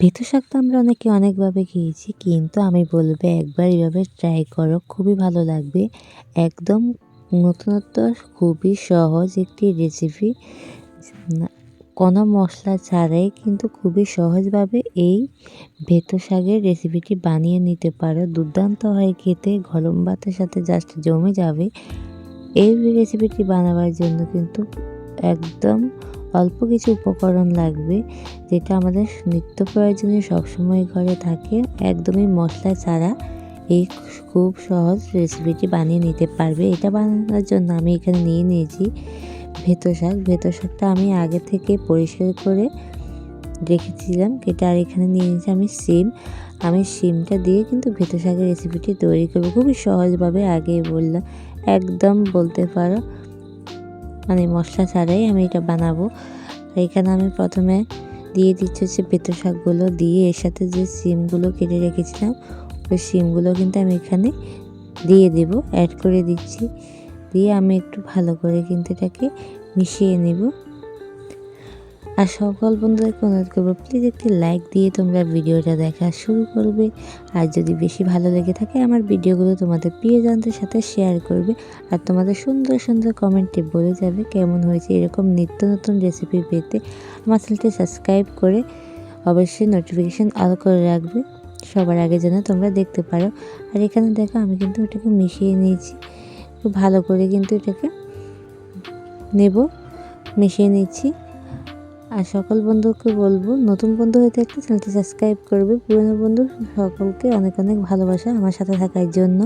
ভেতর শাক তো আমরা অনেকে অনেকভাবে খেয়েছি, কিন্তু আমি বলব একবার এইভাবে ট্রাই করো, খুবই ভালো লাগবে। একদম নতুনত্ব খুবই সহজ একটি রেসিপি কোনো মশলা ছাড়াই কিন্তু খুবই সহজভাবে এই ভেতর শাকের রেসিপিটি বানিয়ে নিতে পারো। দুর্দান্ত হয় খেতে, গরম ভাতের সাথে জাস্ট জমে যাবে। এই রেসিপিটি বানাবার জন্য কিন্তু একদম অল্প কিছু উপকরণ লাগবে, যেটা আমাদের নিত্য প্রয়োজনীয় সবসময় ঘরে থাকে। একদমই মশলা ছাড়া এই খুব সহজ রেসিপিটি বানিয়ে নিতে পারবে। এটা বানানোর জন্য আমি এখানে নিয়ে নিয়েছি ভেতো শাক। ভেতো শাকটা আমি আগে থেকে পরিষ্কার করে রেখেছিলাম। এটা আর এখানে নিয়ে নিয়েছি আমি সিম আমি সিমটা দিয়ে কিন্তু ভেতো শাকের রেসিপিটি তৈরি করব। খুবই সহজভাবে আগে বললাম। একদম বলতে পারো মানে মশলা ছাড়াই আমি এটা বানাবো। এখানে আমি প্রথমে দিয়ে দিচ্ছি হচ্ছে পেতো শাকগুলো, দিয়ে এর সাথে যে সিমগুলো কেটে রেখেছিলাম, ওই সিমগুলো কিন্তু আমি এখানে দিয়ে দেব অ্যাড করে দিচ্ছি। দিয়ে আমি একটু ভালো করে কিন্তু এটাকে মিশিয়ে নেব। আর সকল বন্ধুদেরকে অনুরোধ করব প্লিজ একটি লাইক দিয়ে তোমরা ভিডিওটা দেখা শুরু করবে। আর যদি বেশি ভালো লেগে থাকে, আমার ভিডিওগুলো তোমাদের প্রিয়জনদের সাথে শেয়ার করবে। আর তোমাদের সুন্দর সুন্দর কমেন্টে বলে যাবে কেমন হয়েছে এরকম নিত্য নতুন রেসিপি পেতে আমার চ্যানেলটি সাবস্ক্রাইব করে অবশ্যই নোটিফিকেশান অল করে রাখবে। সবার আগে যেন তোমরা দেখতে পারো। আর এখানে দেখো, আমি কিন্তু ওটাকে মিশিয়ে নিয়েছি। ভালো করে কিন্তু এটাকে নেব, মিশিয়ে নিচ্ছি। আর সকল বন্ধুকে বলব, নতুন বন্ধু হয়ে থাকলে চ্যানেলটি সাবস্ক্রাইব করবে। পুরনো বন্ধু সকলকে অনেক অনেক ভালোবাসা আমার সাথে থাকার জন্য।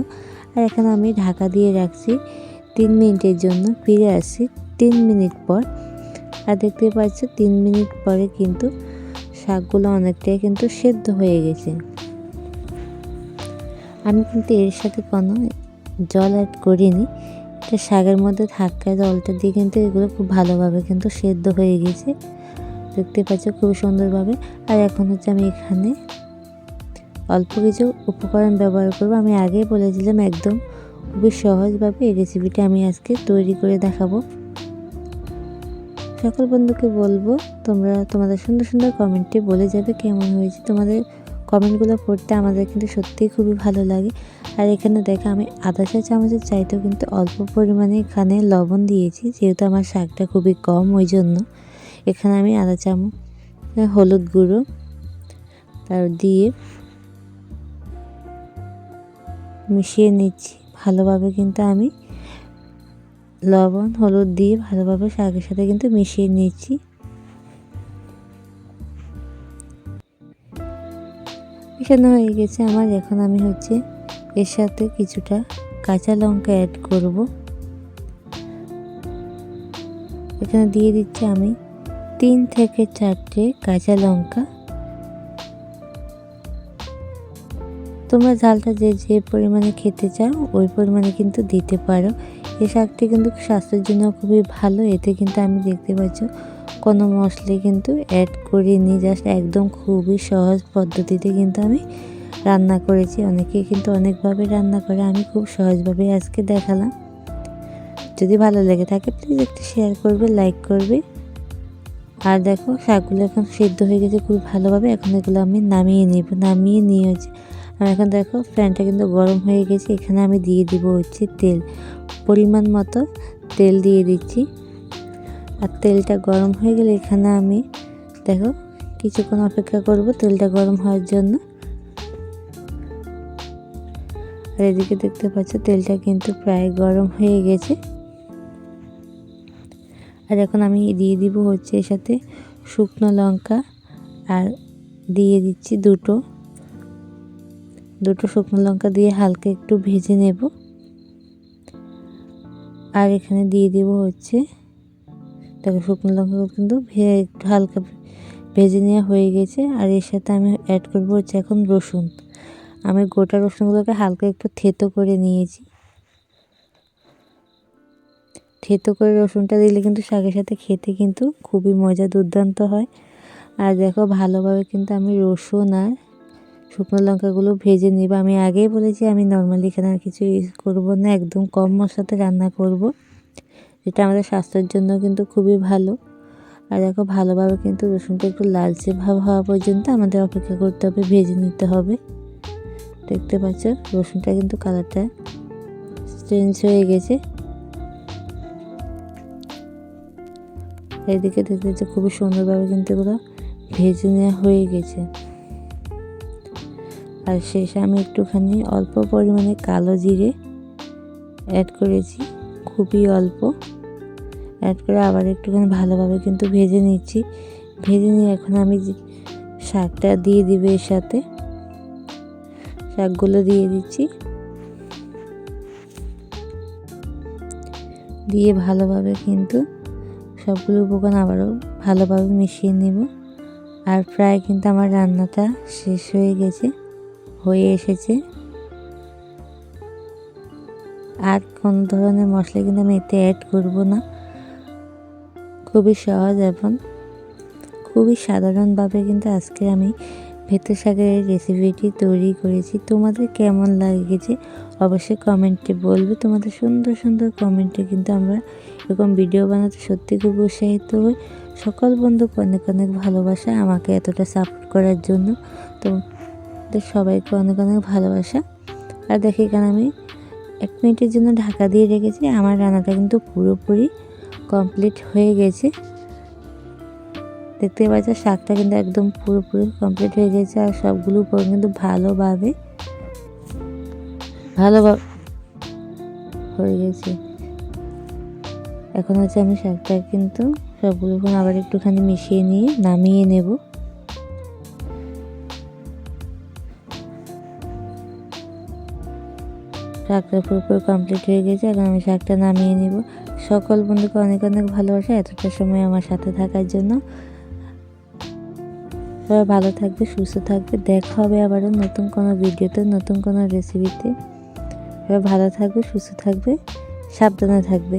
আর এখানে আমি ঢাকা দিয়ে রাখছি তিন মিনিটের জন্য, ফিরে আসছি তিন মিনিট পর। আর দেখতে পাচ্ছ তিন মিনিট পরে কিন্তু শাকগুলো অনেকটাই কিন্তু সেদ্ধ হয়ে গেছে। আমি কিন্তু এর সাথে কোনো জল অ্যাড করিনি। এটা শাকের মধ্যে থাকা জলটা দিয়ে কিন্তু এগুলো খুব ভালোভাবে কিন্তু সেদ্ধ হয়ে গেছে। দেখতে পাচ্ছ খুব সুন্দরভাবে। আর এখন হচ্ছে আমি এখানে অল্প কিছু উপকরণ ব্যবহার করব। আমি আগেই বলেছিলাম একদম খুবই সহজভাবে এই রেসিপিটা আমি আজকে তৈরি করে দেখাবো। সকল বন্ধুকে বলব, তোমরা তোমাদের সুন্দর সুন্দর কমেন্টে বলে যাবে কেমন হয়েছে। তোমাদের কমেন্টগুলো পড়তে আমাদের কিন্তু সত্যিই খুবই ভালো লাগে। আর এখানে দেখা, আমি আধা চা চামচের চাইতেও কিন্তু অল্প পরিমাণে এখানে লবণ দিয়েছি, যেহেতু আমার শাকটা খুবই কম ওই জন্য এখানে আমি আধা চামচ হলুদ গুঁড়ো, তার দিয়ে মিশিয়ে নিচ্ছি। ভালোভাবে কিন্তু আমি লবণ, হলুদ দিয়ে ভালোভাবে শাকের সাথে কিন্তু মিশিয়ে নিচ্ছি। মিশানো হয়ে গেছে আমার। এখন আমি হচ্ছে এর সাথে কিছুটা কাঁচা লঙ্কা অ্যাড করব। এখানে দিয়ে দিচ্ছি আমি তিন থেকে চারটে কাঁচা লঙ্কা। তোমরা ঝালটা যে যে পরিমাণে খেতে চাও, ওই পরিমাণে কিন্তু দিতে পারো। এই শাকটি কিন্তু স্বাস্থ্যের জন্য খুবই ভালো। এতে কিন্তু আমি দেখতে পাচ্ছ, কোনো মশলা কিন্তু অ্যাড করিনি। জাস্ট একদম খুবই সহজ পদ্ধতিতে কিন্তু আমি রান্না করেছি। অনেকে কিন্তু অনেকভাবে রান্না করে, আমি খুব সহজভাবে আজকে দেখালাম। যদি ভালো লেগে থাকে প্লিজ একটু শেয়ার করবে লাইক করবে। আর দেখো শাকগুলো এখন সিদ্ধ হয়ে গেছে খুব ভালোভাবে, এখন এগুলো আমি নামিয়ে নিব, নামিয়ে নিয়ে হচ্ছে। আর এখন দেখো ফ্যানটা কিন্তু গরম হয়ে গেছে, এখানে আমি দিয়ে দিব হচ্ছে তেল, পরিমাণ মতো তেল দিয়ে দিচ্ছি। আর তেলটা গরম হয়ে গেলে এখানে আমি দেখো কিছুক্ষণ অপেক্ষা করব তেলটা গরম হওয়ার জন্য। আর এদিকে দেখতে পাচ্ছ তেলটা কিন্তু প্রায় গরম হয়ে গেছে। আর এখন আমি দিয়ে দিব হচ্ছে এর সাথে শুকনো লঙ্কা আর দিয়ে দিচ্ছি দুটো। দুটো শুকনো লঙ্কা দিয়ে হালকা একটু ভেজে নেব। আর এখানে দিয়ে দিব হচ্ছে, দেখো শুকনো লঙ্কা কিন্তু একটু হালকা ভেজে নেওয়া হয়ে গেছে। আর এর সাথে আমি অ্যাড করব হচ্ছে এখন রসুন। আমি গোটা রসুনগুলোকে হালকা একটু থেতো করে নিয়েছি। থেতো করে রসুনটা দিলে কিন্তু শাকের সাথে খেতে কিন্তু খুবই মজা, দুর্দান্ত হয়। আর দেখো ভালোভাবে কিন্তু আমি রসুন আর শুকনো লঙ্কাগুলো ভেজে নিব। আমি আগেই বলেছি আমি নর্মালি এখানে আর কিছু ইউজ করব না, একদম কম মশলাতে রান্না করব। যেটা আমাদের স্বাস্থ্যের জন্য কিন্তু খুবই ভালো। আর দেখো ভালোভাবে কিন্তু রসুনটা একটু লালচে ভাব হওয়া পর্যন্ত আমাদের অপেক্ষা করতে হবে, ভেজে নিতে হবে। দেখতে পাচ্ছ রসুনটা কিন্তু কালারটা চেঞ্জ হয়ে গেছে। এদিকে দেখতে পাচ্ছ খুবই সুন্দরভাবে কিন্তু এগুলো ভেজে নেওয়া হয়ে গেছে। আর শেষে আমি একটুখানি অল্প পরিমাণে কালো জিরে অ্যাড করেছি, খুবই অল্প। অ্যাড করে আবার একটুখানি ভালোভাবে কিন্তু ভেজে নিচ্ছি। ভেজে নিয়ে এখন আমি শাকটা দিয়ে দিবে এর সাথে, শাকগুলো দিয়ে দিচ্ছি। দিয়ে ভালোভাবে কিন্তু সবগুলো উপকরণ আবারও ভালোভাবে মিশিয়ে নেব। আর প্রায় কিন্তু আমার রান্নাটা শেষ হয়ে গেছে, হয়ে এসেছে। আর কোন ধরনের মশলা কিন্তু আমি এতে অ্যাড করব না। খুবই সহজ এবং খুবই সাধারণভাবে কিন্তু আজকে আমি ভেতর এই রেসিপিটি তৈরি করেছি। তোমাদের কেমন লাগেছে অবশ্যই কমেন্টে বলবে। তোমাদের সুন্দর সুন্দর কমেন্টে কিন্তু আমরা এরকম ভিডিও বানাতে সত্যি খুব উৎসাহিত হই। সকল বন্ধুকে অনেক অনেক ভালোবাসা আমাকে এতটা সাপোর্ট করার জন্য। তো সবাইকে অনেক অনেক ভালোবাসা। আর দেখি এখানে আমি এক মিনিটের জন্য ঢাকা দিয়ে রেখেছি। আমার রান্নাটা কিন্তু পুরোপুরি কমপ্লিট হয়ে গেছে। দেখতে পাচ্ছ, শাকটা কিন্তু একদম পুরোপুরি কমপ্লিট হয়ে গেছে আর সবগুলো উপর কিন্তু ভালোভাবে ভালোভাবে হয়ে গেছে। এখন হচ্ছে আমি শাকটা কিন্তু সবগুলো আবার একটুখানি মিশিয়ে নিয়ে নামিয়ে নেব। শাকটা পুরোপুরি কমপ্লিট হয়ে গেছে, এখন আমি শাকটা নামিয়ে নেব। সকল বন্ধুকে অনেক অনেক ভালোবাসা এতটা সময় আমার সাথে থাকার জন্য। সবাই ভালো থাকবে, সুস্থ থাকবে। দেখা হবে আবারও নতুন কোনো ভিডিওতে, নতুন কোনো রেসিপিতে সবাই ভালো থাকবে, সুস্থ থাকবে, সাবধানে থাকবে।